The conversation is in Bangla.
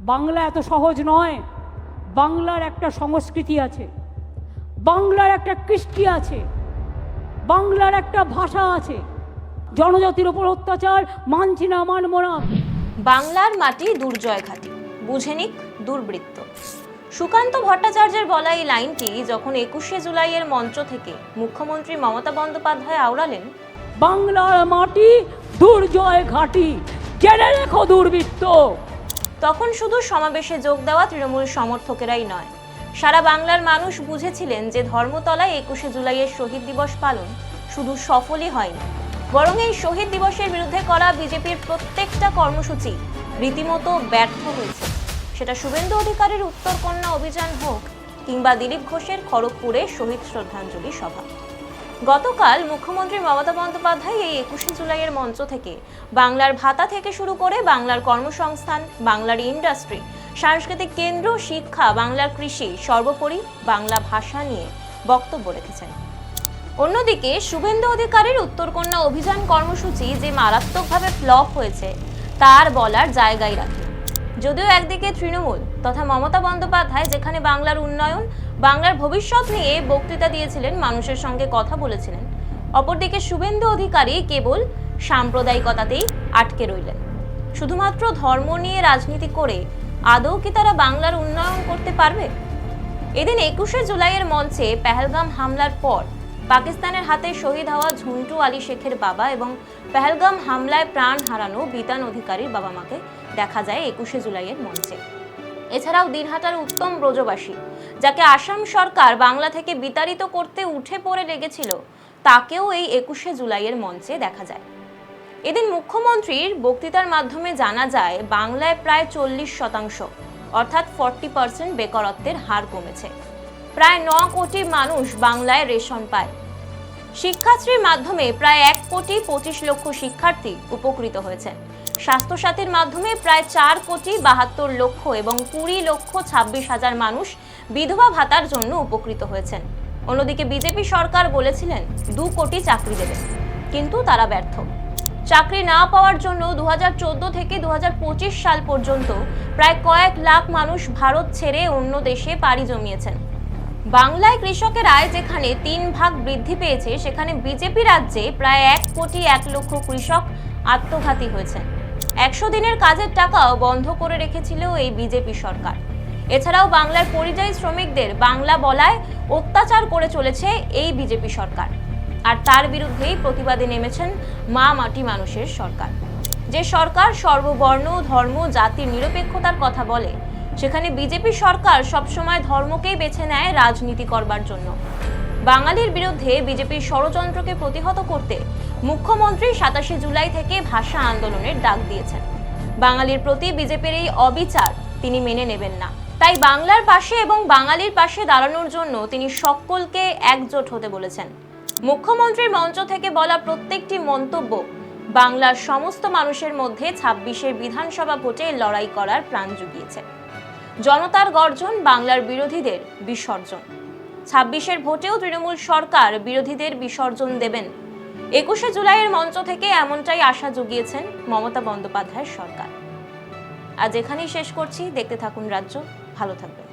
বাংলা এত সহজ নয়। বাংলার একটা সংস্কৃতি আছে। বাংলার একটা কৃষ্টি আছে। বাংলার একটা ভাষা আছে। জনজাতির ওপর অত্যাচার মানছি না মানব না বাংলার মাটি দুর্জয় ঘাটি। বুঝে নিক দুর্বৃত্ত। সুকান্ত ভট্টাচার্যের বলা এই লাইনটি যখন একুশে জুলাইয়ের মঞ্চ থেকে মুখ্যমন্ত্রী মমতা বন্দ্যোপাধ্যায় আওড়ালেন বাংলার মাটি দুর্জয় ঘাটি। জেনে রেখো দুর্বৃত্ত। তখন শুধু সমাবেশে যোগ দেওয়া তৃণমূল সমর্থকেরাই নয়। সারা বাংলার মানুষ বুঝেছিলেন যে ধর্মতলায় একুশে জুলাইয়ের শহীদ দিবস পালন শুধু সফলই হয়নি। বরং এই শহীদ দিবসের বিরুদ্ধে করা বিজেপির প্রত্যেকটা কর্মসূচি রীতিমতো ব্যর্থ হয়েছে। সেটা শুভেন্দু অধিকারীর উত্তরকন্যা অভিযান হোক কিংবা দিলীপ ঘোষের খড়গপুরে শহীদ শ্রদ্ধাঞ্জলি সভা। গতকাল মুখ্যমন্ত্রী মমতা বন্দ্যোপাধ্যায় এই একুশে জুলাইয়ের মঞ্চ থেকে বাংলার ভাতা থেকে শুরু করে বাংলার কর্মসংস্থান, বাংলার ইন্ডাস্ট্রি, সাংস্কৃতিক কেন্দ্র, শিক্ষা, বাংলার কৃষি, সর্বোপরি বাংলা ভাষা নিয়ে বক্তব্য রেখেছেন। অন্যদিকে শুভেন্দু অধিকারীর উত্তরকন্যা অভিযান কর্মসূচি যে মারাত্মকভাবে ফ্লপ হয়েছে, তার বলার জায়গায় রাখে। যদিও একদিকে তৃণমূল তথা মমতা বন্দ্যোপাধ্যায় যেখানে বাংলার উন্নয়ন বাংলার ভবিষ্যৎ নিয়ে বক্তৃতা দিয়েছিলেন, মানুষের সঙ্গে কথা বলেছিলেন। অপরদিকে শুভেন্দু অধিকারী কেবল সাম্প্রদায়িকতাতেই আটকে রইলেন। শুধুমাত্র ধর্ম নিয়ে রাজনীতি করে আদৌ কি তারা বাংলার উন্নয়ন করতে পারবে? এদিন একুশে জুলাইয়ের মঞ্চে পেহেলগাম হামলার পর পাকিস্তানের হাতে শহীদ হওয়া ঝুন্টু আলী শেখের বাবা এবং পেহেলগাম হামলায় প্রাণ হারানো বিতান অধিকারীর বাবা মাকে দেখা যায় একুশে জুলাইয়ের মঞ্চে। এছাড়াও দিনহাটার উত্তম ব্রজবাসী, যাকে আসাম সরকার বাংলা থেকে বিতাড়িত করতে উঠে পড়ে লেগেছিল, তাকেও এই একুশে জুলাইয়ের মঞ্চে দেখা যায়। এদিন মুখ্যমন্ত্রীর বক্তৃতার মাধ্যমে জানা যায়, বাংলায় প্রায় চল্লিশ শতাংশ, অর্থাৎ ফর্টি পার্সেন্ট বেকারত্বের হার কমেছে। প্রায় ন কোটি মানুষ বাংলায় রেশন পায়। শিক্ষাশ্রীর মাধ্যমে প্রায় এক কোটি পঁচিশ লক্ষ শিক্ষার্থী উপকৃত হয়েছেন স্বাস্থ্যসাথীর মাধ্যমে প্রায় চার কোটি বাহাত্তর লক্ষ এবং কুড়ি লক্ষ ছাব্বিশ হাজার মানুষ বিধবা ভাতার জন্য উপকৃত হয়েছেন। অন্যদিকে বিজেপি সরকার বলেছিলেন, দু কোটি চাকরি দেবে, কিন্তু তারা ব্যর্থ। চাকরি না পাওয়ার জন্য দু হাজার চোদ্দ থেকে দু হাজার পঁচিশ সাল পর্যন্ত প্রায় কয়েক লাখ মানুষ ভারত ছেড়ে অন্য দেশে পাড়ি জমিয়েছেন। বাংলায় কৃষকের আয় যেখানে তিন ভাগ বৃদ্ধি পেয়েছে, সেখানে বিজেপি রাজ্যে প্রায় এক কোটি এক লক্ষ কৃষক আত্মঘাতী হয়েছেন। একশো দিনের কাজের টাকাও বন্ধ করে রেখেছিল এই বিজেপি সরকার। এছাড়াও বাংলার পরিযায়ী শ্রমিকদের বাংলা বলায় অত্যাচার করে চলেছে এই বিজেপি সরকার। আর তার বিরুদ্ধেই প্রতিবাদে নেমেছেন মা মাটি মানুষের সরকার। যে সরকার সর্ববর্ণ, ধর্ম জাতির নিরপেক্ষতার কথা বলে সেখানে বিজেপি সরকার সবসময় ধর্মকেই বেছে নেয় রাজনীতি করবার জন্য। বাঙালির বিরুদ্ধে বিজেপির ষড়যন্ত্রকে প্রতিহত করতে মুখ্যমন্ত্রী সাতাশে জুলাই থেকে ভাষা আন্দোলনের ডাক দিয়েছেন। বাঙালির প্রতি বিজেপির এই অবিচার তিনি মেনে নেবেন না। তাই বাংলার পাশে এবং বাঙালির পাশে দাঁড়ানোর জন্য তিনি সকলকে একজোট হতে বলেছেন। মুখ্যমন্ত্রীর মঞ্চ থেকে বলা প্রত্যেকটি মন্তব্য বাংলার সমস্ত মানুষের মধ্যে ছাব্বিশের বিধানসভা ভোটে লড়াই করার প্রাণ জুগিয়েছে। জনতার গর্জন বাংলার বিরোধীদের বিসর্জন। ছাব্বিশের ভোটেও তৃণমূল সরকার বিরোধীদের বিসর্জন দেবেন। একুশে জুলাইয়ের মঞ্চ থেকে এমনটাই আশা জুগিয়েছেন মমতা বন্দ্যোপাধ্যায়ের সরকার। আজ এখানেই শেষ করছি। দেখতে থাকুন রাজ্য। ভালো থাকবেন।